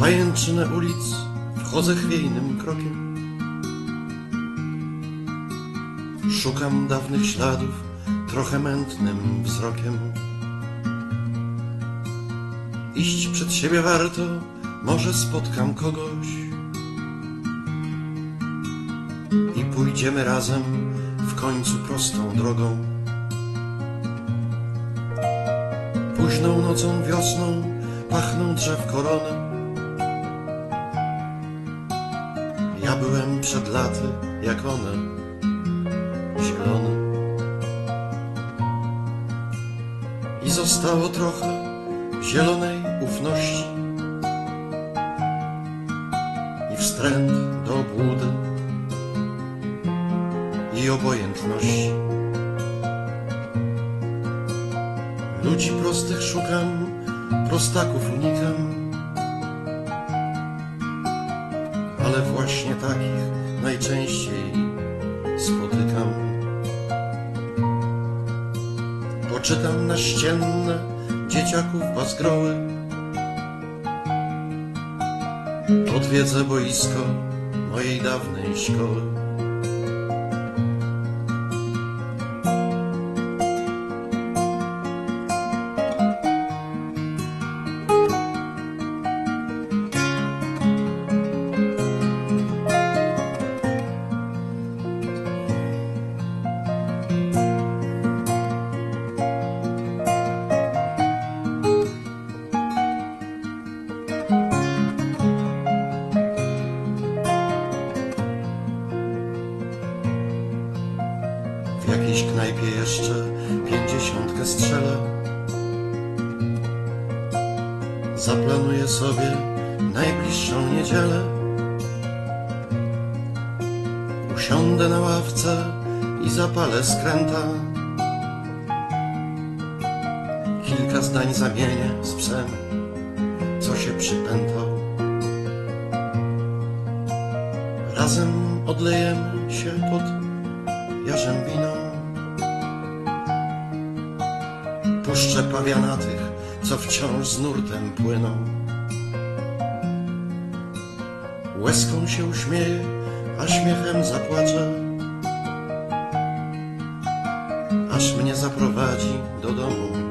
pajęczynę ulic wchodzę chwiejnym krokiem. Szukam dawnych śladów trochę mętnym wzrokiem. Iść przed siebie warto, może spotkam kogoś. I pójdziemy razem w końcu prostą drogą. Późną nocą wiosną pachną drzew korony. Ja byłem przed laty jak one, zielony. I zostało trochę zielonej ufności i wstręt do obłudy i obojętności. Ludzi prostych szukam, prostaków unikam, ale właśnie takich najczęściej spotykam. Poczytam naścienne dzieciaków bazgroły, odwiedzę boisko mojej dawnej szkoły. Jakiejś knajpie jeszcze pięćdziesiątkę strzelę. Zaplanuję sobie najbliższą niedzielę. Usiądę na ławce i zapalę skręta. Kilka zdań zamienię z psem, co się przypętał. Razem odlejemy się pod jarzębiną. Puszczę pawiana tych, co wciąż z nurtem płyną. Łezką się uśmieje, a śmiechem zapłacze. Aż mnie zaprowadzi do domu.